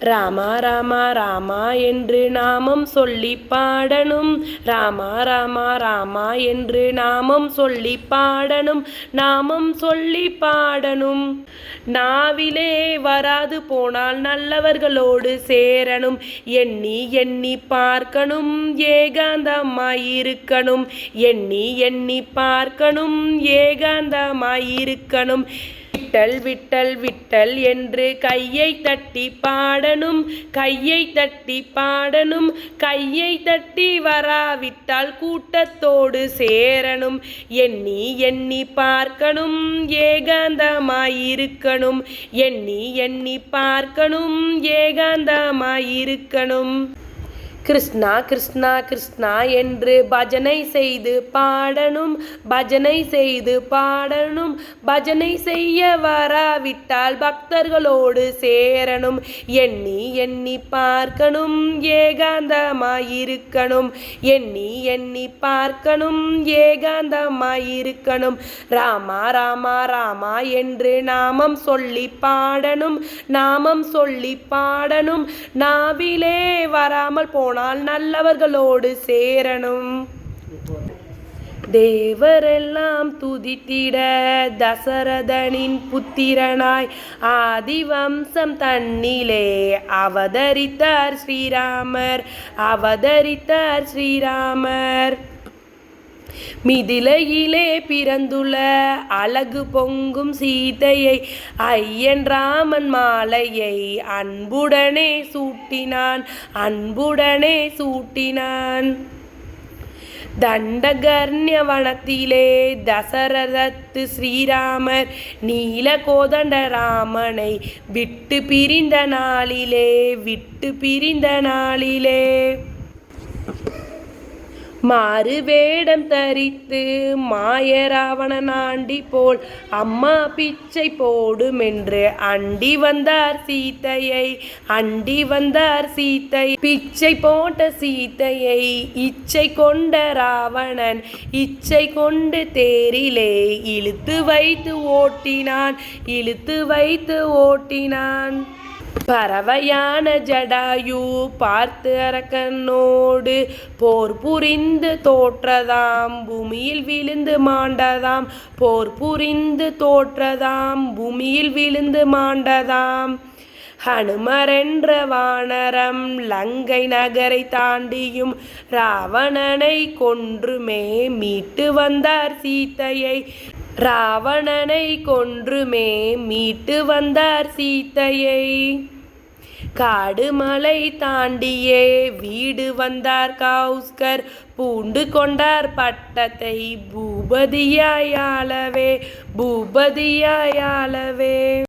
ராமா ராமா ராமா என்று நாமம் சொல்லி பாடணும். ராமா ராமா ராமா என்று நாமம் சொல்லி பாடணும். நாமம் சொல்லி பாடணும். நாவிலே வராது போனால் நல்லவர்களோடு சேரணும். எண்ணி எண்ணி பார்க்கணும். ஏகாந்தமாயிருக்கணும். எண்ணி எண்ணி பார்க்கணும். ஏகாந்தமாயிருக்கணும். விட்டல் விட்டல் விட்டல் என்று கையை தட்டி பாடணும் கையை தட்டி பாடணும் கையை தட்டி வராவிட்டால் கூட்டத்தோடு சேரணும். எண்ணி எண்ணி பார்க்கணும் ஏகாந்தமாயிருக்கணும். எண்ணி எண்ணி பார்க்கணும் ஏகாந்தமாயிருக்கணும். கிருஷ்ணா கிருஷ்ணா கிருஷ்ணா என்று பஜனை செய்து பாடணும். பஜனை செய்து பாடணும். பஜனை செய்ய வராவிட்டால் பக்தர்களோடு சேரணும். எண்ணி எண்ணி பார்க்கணும். ஏகாந்தமாயிருக்கணும். எண்ணி எண்ணி பார்க்கணும். ஏகாந்தமாயிருக்கணும். ராமா ராமா ராமா என்று நாமம் சொல்லி பாடணும். நாமம் சொல்லி பாடணும். நாவிலே வராமல் போனால் நல்லவர்களோடு சேரணும். தேவரெல்லாம் துதித்திட தசரதனின் புத்திரனாய் ஆதிவம்சம் தன்னிலே அவதரித்தார் ஸ்ரீராமர் அவதரித்தார் ஸ்ரீராமர். மிதிலையிலே பிறந்துள்ள அழகு பொங்கும் சீதையை ஐயன் ராமன் மாலையை அன்புடனே சூட்டினான் அன்புடனே சூட்டினான். தண்டகர்ணிய வனத்திலே தசரதத்து ஸ்ரீராமர் நீல கோதண்ட ராமனை விட்டு பிரிந்த நாளிலே விட்டு பிரிந்த நாளிலே. மாறு வேடம் தரித்து மாயராவணன் ஆண்டி போல் அம்மா பிச்சை போடுமென்று அண்டி வந்தார் சீத்தையை அண்டி வந்தார் சீத்தை. பிச்சை போட்ட சீதையை இச்சை கொண்ட ராவணன் இச்சை கொண்டு தேரிலே இழுத்து வைத்து ஓட்டினான் இழுத்து வைத்து ஓட்டினான். பறவையான ஜடாயு பார்த்து அரக்கனோடு போர் புரிந்து தோற்றதாம். பூமியில் விழுந்து மாண்டதாம். போர் புரிந்து தோற்றதாம். பூமியில் விழுந்து மாண்டதாம். ஹனுமரென்ற வானரம் லங்கை நகரை தாண்டியும் ராவணனை கொன்றுமே மீட்டு வந்தார் சீத்தையை. ராவணனை கொன்றுமே மீட்டு வந்தார் சீத்தையை. காடு மலை தாண்டியே வீடு வந்தார் கவுஸ்கர் பூண்டு கொண்டார் பட்டத்தை பூபதியாயாளவே பூபதியாயாளவே